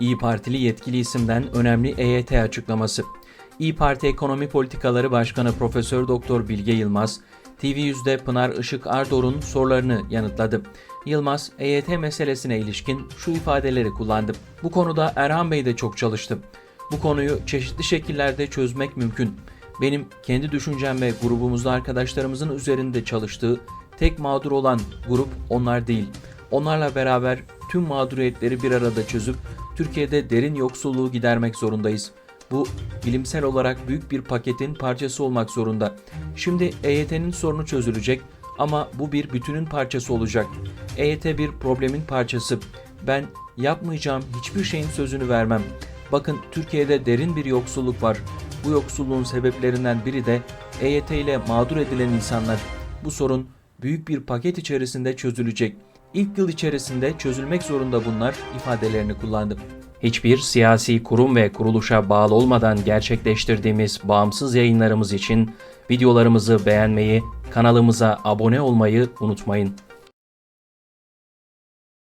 İyi Partili yetkili isimden önemli EYT açıklaması. İyi Parti Ekonomi Politikaları Başkanı Profesör Doktor Bilge Yılmaz, TV100'de Pınar Işık Ardor'un sorularını yanıtladı. Yılmaz, EYT meselesine ilişkin şu ifadeleri kullandı. Bu konuda Erhan Bey de çok çalıştı. Bu konuyu çeşitli şekillerde çözmek mümkün. Benim kendi düşüncem ve grubumuzda arkadaşlarımızın üzerinde çalıştığı tek mağdur olan grup onlar değil. Onlarla beraber tüm mağduriyetleri bir arada çözüp Türkiye'de derin yoksulluğu gidermek zorundayız. Bu bilimsel olarak büyük bir paketin parçası olmak zorunda. Şimdi EYT'nin sorunu çözülecek ama bu bir bütünün parçası olacak. EYT bir problemin parçası. Ben yapmayacağım hiçbir şeyin sözünü vermem. Bakın Türkiye'de derin bir yoksulluk var. Bu yoksulluğun sebeplerinden biri de EYT ile mağdur edilen insanlar. Bu sorun büyük bir paket içerisinde çözülecek. İlk yıl içerisinde çözülmek zorunda bunlar ifadelerini kullandı. Hiçbir siyasi kurum ve kuruluşa bağlı olmadan gerçekleştirdiğimiz bağımsız yayınlarımız için videolarımızı beğenmeyi, kanalımıza abone olmayı unutmayın.